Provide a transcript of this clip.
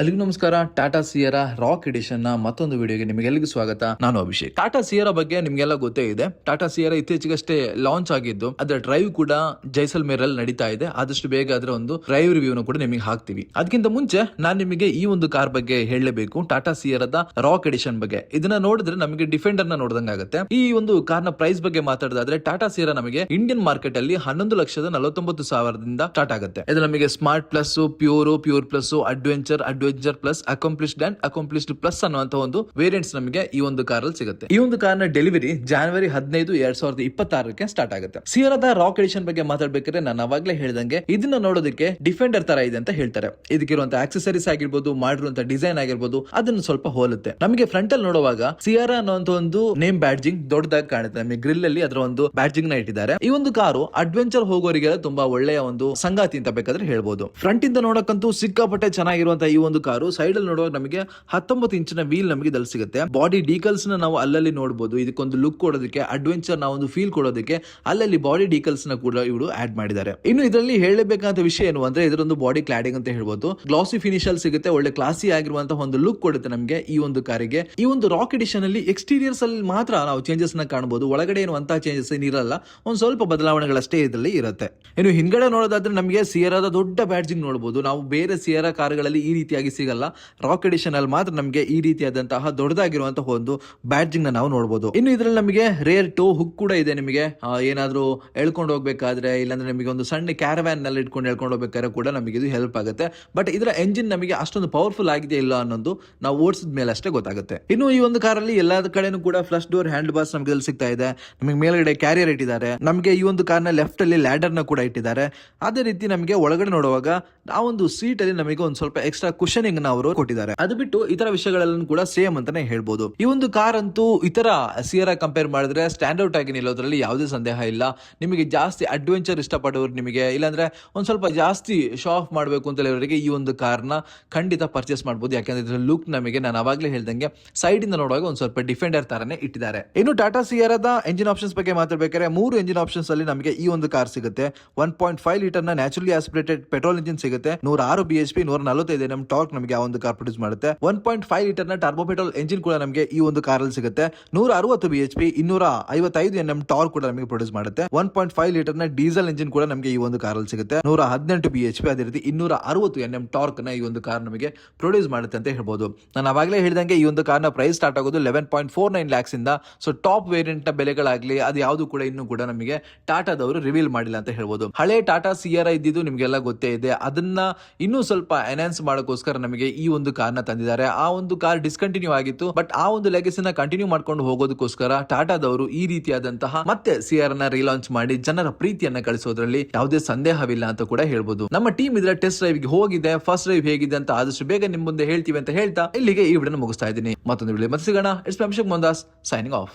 ಅಲ್ಲಿಗೂ ನಮಸ್ಕಾರ, ಟಾಟಾ ಸಿಯರ ರಾಕ್ ಎಡಿಷನ್ನ ಮತ್ತೊಂದು ವಿಡಿಯೋಗೆ ನಿಮಗೆಲ್ಲರಿಗೂ ಸ್ವಾಗತ. ನಾನು ಅಭಿಷೇಕ್. ಟಾಟಾ ಸಿಯರ ಬಗ್ಗೆ ನಿಮ್ಗೆಲ್ಲ ಗೊತ್ತೇ ಇದೆ. ಟಾಟಾ ಸಿಯರ ಇತ್ತೀಚೆಗಷ್ಟೇ ಲಾಂಚ್ ಆಗಿದ್ದು, ಅದರ ಡ್ರೈವ್ ಕೂಡ ಜೈಸಲ್ಮೇರ್ ಅಲ್ಲಿ ನಡೀತಾ ಇದೆ. ಆದಷ್ಟು ಬೇಗ ಅದರ ಒಂದು ಡ್ರೈವ್ ರಿವ್ಯೂನ ಕೂಡ ನಿಮಗೆ ಹಾಕ್ತೀವಿ. ಅದಕ್ಕಿಂತ ಮುಂಚೆ ನಾನು ನಿಮಗೆ ಈ ಒಂದು ಕಾರ್ ಬಗ್ಗೆ ಹೇಳಲೇಬೇಕು. ಟಾಟಾ ಸಿಯರದ ರಾಕ್ ಎಡಿಷನ್ ಬಗ್ಗೆ. ಇದನ್ನ ನೋಡಿದ್ರೆ ನಮಗೆ ಡಿಫೆಂಡರ್ನ ನೋಡಿದಂಗಾಗುತ್ತೆ ಈ ಒಂದು ಕಾರ್ನ ಪ್ರೈಸ್ ಬಗ್ಗೆ ಮಾತಾಡೋದಾದ್ರೆ, ಟಾಟಾ ಸಿಯರ ನಮಗೆ ಇಂಡಿಯನ್ ಮಾರ್ಕೆಟ್ ಅಲ್ಲಿ ಹನ್ನೊಂದು ಲಕ್ಷದ ನಲವತ್ತೊಂಬತ್ತು ಸಾವಿರದಿಂದ ಸ್ಟಾರ್ಟ್ ಆಗುತ್ತೆ. ಇದು ನಮಗೆ smart plus pure pure plus adventure adventure plus accomplished and accomplished plus ಅನ್ನುವಂತ ಒಂದು ವೇರಿಯಂಟ್ಸ್ ನಮಗೆ ಈ ಒಂದು ಕಾರ್ ಅಲ್ಲಿ ಸಿಗುತ್ತೆ. ಈ ಒಂದು ಕಾರ್ನ ಡೆಲಿವರಿ ಜಾನ್ವರಿ ಹದಿನೈದು, ಎರಡ್ ಸಾವಿರದ ಇಪ್ಪತ್ತಾರಕ್ಕೆ ಸ್ಟಾರ್ಟ್ ಆಗುತ್ತೆ. ಸಿಯರದ ರಾಕ್ ಎಡಿಷನ್ ಬಗ್ಗೆ ಮಾತಾಡ್ಬೇಕಾದ್ರೆ ನಾನು ಅವಾಗಲೇ ಹೇಳಿದಂಗೆ ಇದನ್ನ ನೋಡೋದಕ್ಕೆ ಡಿಫೆಂಡರ್ ತರ ಇದೆ ಅಂತ ಹೇಳ್ತಾರೆ. ಇದಕ್ಕಿರುವಂತ ಆಕ್ಸೆಸರೀಸ್ ಆಗಿರ್ಬೋದು, ಮಾಡಿರುವಂತ ಡಿಸೈನ್ ಆಗಿರ್ಬೋದು, ಅದನ್ನ ಸ್ವಲ್ಪ ಹೋಲುತ್ತೆ. ನಮಗೆ ಫ್ರಂಟ್ ಅಲ್ಲಿ ನೋಡುವಾಗ ಸಿಯರಾ ಅನ್ನುವಂತ ಒಂದು ನೇಮ್ ಬ್ಯಾಡ್ಜಿಂಗ್ ದೊಡ್ಡದಾಗಿ ಕಾಣುತ್ತೆ. ನಮಗೆ ಗ್ರಿಲ್ ಅಲ್ಲಿ ಅದರ ಒಂದು ಬ್ಯಾಡ್ಜಿಂಗ್ನ ಇಟ್ಟಿದ್ದಾರೆ. ಈ ಒಂದು ಕಾರು ಅಡ್ವೆಂಚರ್ ಹೋಗೋರಿಗೆ ತುಂಬಾ ಒಳ್ಳೆಯ ಒಂದು ಸಂಗಾತಿ ಅಂತ ಬೇಕಾದ್ರೆ ಹೇಳ್ಬೋದು. ಫ್ರಂಟ್ ಇಂದ ನೋಡಕ್ಕಂತೂ ಸಿಕ್ಕಾಪಟ್ಟೆ ಚೆನ್ನಾಗಿರುವಂತಹ ಈ ಕಾರು ಸೈಡ್ ಅಲ್ಲಿ ನೋಡುವಾಗ ನಮಗೆ ಹತ್ತೊಂಬತ್ತು ಇಂಚಿನ ವೀಲ್ ನಮಗೆ ಇದರಲ್ಲಿ ಸಿಗುತ್ತೆ. ಬಾಡಿ ಡೀಕಲ್ಸ್ನ ನಾವು ಅಲ್ಲಲ್ಲಿ ನೋಡಬಹುದು ಇದಕ್ಕೊಂದು ಲುಕ್ ಕೊಡೋದಕ್ಕೆ ಅಡ್ವೆಂಚರ್ನ ಒಂದು ಫೀಲ್ ಕೊಡೋದಕ್ಕೆ ಅಲ್ಲಲ್ಲಿ ಬಾಡಿ ಡೀಕಲ್ಸ್ನ ಕೂಡ ಇವರು ಆಡ್ ಮಾಡಿದ್ದಾರೆ. ಇನ್ನು ಇದರಲ್ಲಿ ಹೇಳಬೇಕಾದ ವಿಷಯ ಏನು ಅಂದ್ರೆ ಇದರೊಂದು ಬಾಡಿ ಕ್ಲಾಡಿಂಗ್ ಅಂತ ಹೇಳ್ಬೋದು. ಗ್ಲಾಸಿ ಫಿನಿಶ್ ಅಲ್ಲಿ ಸಿಗುತ್ತೆ. ಒಳ್ಳೆ ಕ್ಲಾಸಿ ಆಗಿರುವಂತಹ ಒಂದು ಲುಕ್ ಕೊಡುತ್ತೆ ನಮಗೆ ಈ ಒಂದು ಕಾರಿಗೆ. ಈ ಒಂದು ರಾಕ್ ಎಡಿಷನ್ ಅಲ್ಲಿ ಎಕ್ಸ್ಟೀರಿಯರ್ಸ್ ಅಲ್ಲಿ ಮಾತ್ರ ನಾವು ಚೇಂಜಸ್ನ ಕಾಣಬಹುದು ಒಳಗಡೆ ಏನು ಅಂತ ಚೇಂಜಸ್ ಏನಿರಲ್ಲ ಒಂದ್ ಸ್ವಲ್ಪ ಬದಲಾವಣೆಗಳಷ್ಟೇ ಇದರಲ್ಲಿ ಇರುತ್ತೆ. ಇನ್ನು ಹಿಂಗಡೆ ನೋಡೋದಾದ್ರೆ ನಮಗೆ ಸಿಯರಾದ ದೊಡ್ಡ ಬ್ಯಾಡ್ಜಿಂಗ್ ನೋಡಬಹುದು ನಾವು ಬೇರೆ ಸಿಯರಾ ಕಾರುಗಳಲ್ಲಿ ಈ ರೀತಿಯಾಗಿ ಸಿಗಲ್ಲ. ರಾಕ್ ಎಡಿಷನ್ ಅಲ್ಲಿ ಮಾತ್ರ ನಮಗೆ ಈ ರೀತಿಯಾದಂತಹ ದೊಡ್ಡದಾಗಿರುವಂತಹ ಒಂದು ಬ್ಯಾಡ್ಜಿಂಗ್ನ ನಾವು ನೋಡಬಹುದು ಇನ್ನು ಇದರಲ್ಲಿ ನಮಗೆ ರೇರ್ ಟೋ ಹುಕ್ ಕೂಡ ಇದೆ ನಿಮಗೆ. ಏನಾದರೂ ಎಳ್ಕೊಂಡು ಹೋಗ್ಬೇಕಾದ್ರೆ, ಇಲ್ಲಾಂದ್ರೆ ನಿಮಗೆ ಒಂದು ಸಣ್ಣ ಕ್ಯಾರವ್ಯಾನ್ನಲ್ಲಿ ಇಟ್ಕೊಂಡು ಎಳ್ಕೊಂಡು ಹೋಗ್ಬೇಕಾದ್ರೆ ಕೂಡ ನಮಗೆ ಇದು ಹೆಲ್ಪ್ ಆಗುತ್ತೆ. ಬಟ್ ಇದರ ಎಂಜಿನ್ ನಮಗೆ ಅಷ್ಟೊಂದು ಪವರ್ಫುಲ್ ಆಗಿದೆ ಇಲ್ಲ ಅನ್ನೋದು ನಾವು ಓಡಿಸಿದ ಮೇಲೆ ಅಷ್ಟೇ ಗೊತ್ತಾಗುತ್ತೆ. ಇನ್ನು ಈ ಒಂದು ಕಾರಲ್ಲಿ ಎಲ್ಲಾ ಕಡೆನೂ ಕೂಡ ಫ್ಲಶ್ ಡೋರ್ ಹ್ಯಾಂಡ್ ಬಾಸ್ ನಮಗೆ ಸಿಗ್ತಾ ಇದೆ. ನಮಗೆ ಮೇಲ್ಗಡೆ ಕ್ಯಾರಿಯರ್ ಇಟ್ಟಿದ್ದಾರೆ. ನಮಗೆ ಈ ಒಂದು ಕಾರ್ನ ಲೆಫ್ಟ್ ಅಲ್ಲಿ ಲ್ಯಾಡರ್ನ ಕೂಡ ಇಟ್ಟಿದ್ದಾರೆ. ಅದೇ ರೀತಿ ನಮಗೆ ಒಳಗಡೆ ನೋಡುವಾಗ ಆ ಒಂದು ಸೀಟ್ ಅಲ್ಲಿ ನಮಗೆ ಒಂದು ಸ್ವಲ್ಪ ಎಕ್ಸ್ಟ್ರಾ ಕುಶನಿಂಗ್ನ ಅವರು ಕೊಟ್ಟಿದ್ದಾರೆ. ಅದು ಬಿಟ್ಟು ಇತರ ವಿಷಯಗಳಲ್ಲೂ ಕೂಡ ಸೇಮ್ ಅಂತಾನೆ ಹೇಳ್ಬೋದು. ಈ ಒಂದು ಕಾರ್ ಅಂತೂ ಇತರ ಸಿಯರ ಕಂಪೇರ್ ಮಾಡಿದ್ರೆ ಸ್ಟ್ಯಾಂಡ್ ಔಟ್ ಆಗಿ ನಿಲ್ಲೋದ್ರಲ್ಲಿ ಯಾವುದೇ ಸಂದೇಹ ಇಲ್ಲ. ನಿಮಗೆ ಜಾಸ್ತಿ ಅಡ್ವೆಂಚರ್ ಇಷ್ಟಪಡೋರು ನಿಮಗೆ, ಇಲ್ಲಾಂದ್ರೆ ಒಂದ್ ಸ್ವಲ್ಪ ಜಾಸ್ತಿ ಶೋ ಆಫ್ ಮಾಡಬೇಕು ಅಂತ ಹೇಳೋರಿಗೆ ಈ ಒಂದು ಕಾರ್ನ ಖಂಡಿತ ಪರ್ಚೇಸ್ ಮಾಡಬಹುದು ಯಾಕಂದ್ರೆ ಇದರ ಲುಕ್ ನಮಗೆ ನಾನು ಅವಾಗಲೇ ಹೇಳ್ದಂಗೆ ಸೈಡ್ ಇಂದ ನೋಡುವಾಗ ಒಂದ್ ಸ್ವಲ್ಪ ಡಿಫೆಂಡರ್ ತರನೇ ಇಟ್ಟಿದ್ದಾರೆ. ಇನ್ನು ಟಾಟಾ ಸಿಯರದ ಎಂಜಿನ್ ಆಪ್ಷನ್ಸ್ ಬಗ್ಗೆ ಮಾತಾಡ್ಬೇಕಾದ್ರೆ ಮೂರು ಎಂಜಿನ್ ಆಪ್ಷನ್ಸ್ ಅಲ್ಲಿ ನಮಗೆ ಈ ಒಂದು ಕಾರ್ ಸಿಗುತ್ತೆ. ಒನ್ ಪಾಯಿಂಟ್ ಫೈವ್ ಲೀಟರ್ನ ನ್ಯಾಚುರಲಿ ಆಸ್ಪಿರೇಟೆಡ್ ಪೆಟ್ರೋಲ್ ಇಂಜಿನ್ ಸಿಗುತ್ತೆ. ನೂರ ಆರು ಬಿ ಎಚ್ ಪಿ ನೂರ ನಲವತ್ತೈದು ಎಂ ಟಾರ್ಕ್ ನಮಗೆ ಆ ಒಂದು ಕಾರ್ ಪ್ರೊಡ್ಯೂಸ್ ಮಾಡುತ್ತೆ. ಒನ್ ಪಾಯಿಂಟ್ ಫೈವ್ ಲೀಟರ್ನ ಟರ್ಬೋ ಪೆಟ್ರೋಲ್ ಎಂಜಿನ್ ಕೂಡ ನಮಗೆ ಈ ಒಂದು ಕಾರ್ ಅಲ್ಲಿ ಸಿಗುತ್ತೆ. ನೂರ ಅರವತ್ತು ಬಿ ಎಚ್ ಪಿ ಇನ್ನೂರ ಐವತ್ತೈದು ಎನ್ ಎಂ ಟಾರ್ಕ್ ಕೂಡ ನಮಗೆ ಪ್ರೊಡ್ಯೂಸ್ ಮಾಡುತ್ತೆ. ಒನ್ ಪಾಯಿಂಟ್ ಫೈವ್ ಲೀಟರ್ನ ಡೀಸೆಲ್ ಎಂಜಿನ್ ಕೂಡ ನಮಗೆ ಈ ಒಂದು ಕಾರ್ ಅಲ್ಲಿ ಸಿಗುತ್ತೆ. ನೂರ ಹದಿನೆಂಟು ಬಿ ಎಚ್ ಪಿ ಅದೇ ರೀತಿ ಇನ್ನೂರ ಅರವತ್ತು ಎನ್ ಎಂ ಟಾರ್ಕ್ನ ಈ ಒಂದು ಕಾರ್ ನಮಗೆ ಪ್ರೊಡ್ಯೂಸ್ ಮಾಡುತ್ತೆ ಅಂತ ಹೇಳ್ಬೋದು. ನಾನು ಅವಾಗಲೇ ಹೇಳಿದಂಗೆ ಈ ಒಂದು ಕಾರ್ನ ಪ್ರೈಸ್ ಸ್ಟಾರ್ಟ್ ಆಗೋದು eleven point four nine lakhs ಇಂದ. ಸೊ ಟಾಪ್ ವೇರಿಯಂಟ್ನ ಬೆಲೆಗಳಾಗ್ಲಿ, ಅದು ಯಾವುದು ಕೂಡ ಇನ್ನೂ ಕೂಡ ನಮಗೆ ಟಾಟಾದವರು ರಿವೀಲ್ ಮಾಡಿಲ್ಲ ಅಂತ ಹೇಳ್ಬೋದು. ಹಳೆ ಟಾಟಾ ಸಿಯರ ಇದ್ದಿದ್ದು ನಿಮಗೆಲ್ಲ ಗೊತ್ತೇ ಇದೆ. ಅದನ್ನ ಇನ್ನೂ ಸ್ವಲ್ಪ ಎನ್ಹಾನ್ಸ್ ಮಾಡೋಕ್ಕೋಸ್ಕರ ನಮಗೆ ಈ ಒಂದು ಕಾರ್ನ ತಂದಿದ್ದಾರೆ. ಆ ಒಂದು ಕಾರ್ ಡಿಸ್ಕಂಟಿನ್ಯೂ ಆಗಿತ್ತು. ಬಟ್ ಆ ಒಂದು ಲೆಗಸಿನ ಕಂಟಿನ್ಯೂ ಮಾಡ್ಕೊಂಡು ಹೋಗೋದಕ್ಕೋಸ್ಕರ ಟಾಟಾದವರು ಈ ರೀತಿಯಾದಂತಹ ಮತ್ತೆ ಸಿಆರ್ನ ರೀಲಾಂಚ್ ಮಾಡಿ ಜನರ ಪ್ರೀತಿಯನ್ನ ಕಳಿಸೋದ್ರಲ್ಲಿ ಯಾವುದೇ ಸಂದೇಹವಿಲ್ಲ ಅಂತ ಕೂಡ ಹೇಳ್ಬೋದು. ನಮ್ಮ ಟೀಮ್ ಇದ್ರೆ ಟೆಸ್ಟ್ ಡ್ರೈವ್ಗೆ ಹೋಗಿದೆ ಫಸ್ಟ್ ಡ್ರೈವ್ ಹೇಗಿದೆ ಅಂತ ಆದಷ್ಟು ಬೇಗ ನಿಮ್ ಮುಂದೆ ಹೇಳ್ತೀವಿ ಅಂತ ಹೇಳ್ತಾ ಇಲ್ಲಿಗೆ ಈ ವಿಡಿಯೋ ಮುಗಿಸ್ತಾ ಇದ್ದೀನಿ. ಮತ್ತೊಂದು ವಿಡಿಯೋ ಮತ್ತೆ ಸಿಗೋಣ. It's Abhishek Mondas signing off